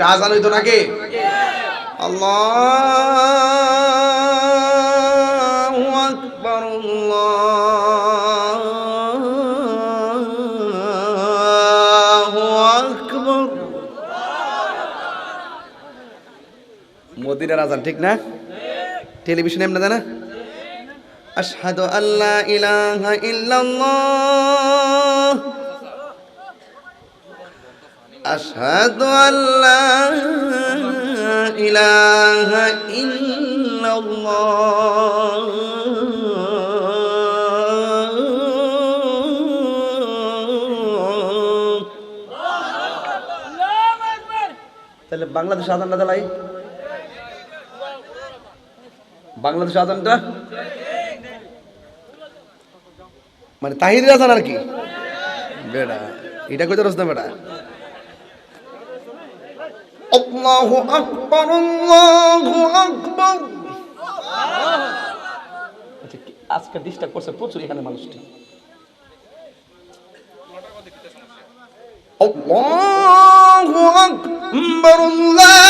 এটা আজান হইতো নাকি? আল্লাহু আকবার আজান, ঠিক না? টেলিভিশনে এমনি না আশহাদু আল্লাহ ইলাহা ইল্লাল্লাহ। আশহাদু আল্লা ইলাহা ইল্লাল্লাহ। তাহলে বাংলাদেশ আজানটা দালাই? বাংলাদেশ আজানটা মানে তাহিরের আজান আর কি? বেটা এটা কইতে রস বেটা আল্লাহু আকবার আল্লাহু আকবার। আচ্ছা আজকে ডিস্টার্ব করছে প্রচুর এখানে মানুষটি। আল্লাহু আকবার আল্লাহু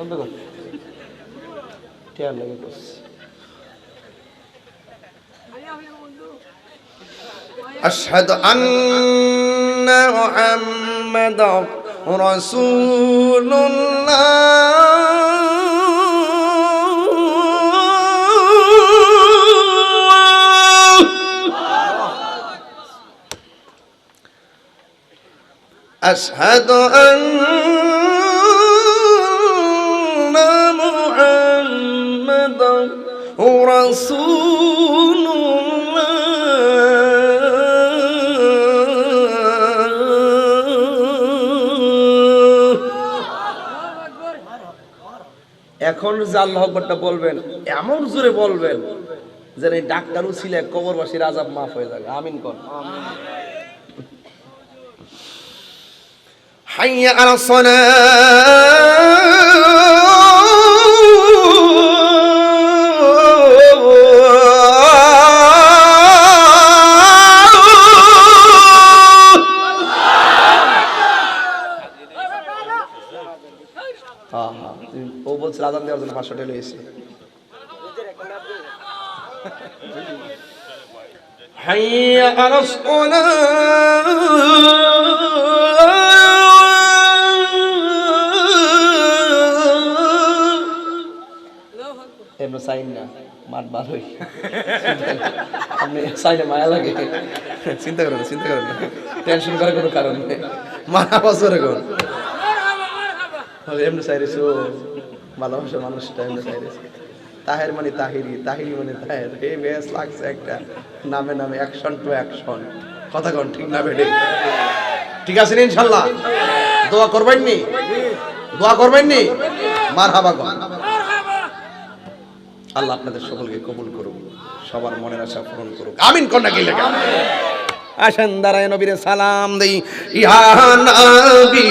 বন্ধ কর টেয়ার লাগে করছি أشهد أن محمد رسول الله أشهد أن رسول الله এখন যে আল্লাহ আকবরটা বলবেন এমন জোরে বলবেন যে এই ডাক্তার উছিলে কবরবাসীর আজাব মাফ হয়ে যাবে আমিন কর حي على الصلاة ও বলছে আজান দেওয়ার জন্য পাঁচশো টাকা এসে حي على الصلاة এমন সাইন না মাঠ ভালোই আপনি সাইনে মায়া লাগে চিন্তা করেন না, চিন্তা করেন না টেনশন করার কোনো কারণ নেই মারা বছর এখন এমনি চাইরেছে ও মানুষটা এমনি চাইরেছে তাহের মানে তাহিরি তাহিরি মানে তাহের। এই বেশ লাগছে একটা নামে নামে অ্যাকশন টু অ্যাকশন কথা কন, ঠিক না বেটে ঠিক আছে ইনশাল্লাহ? দোয়া করবেন নি? দোয়া করবেন নি? মার হাবা কন আল্লাহ আপনাদের সকলকে কবুল করুক, সবার মনের আশা পূরণ করুক। আমিন কন্যা কি লেখা? আসেন দাঁড়ায় নবীরে সালাম দেই। ইহা নবী।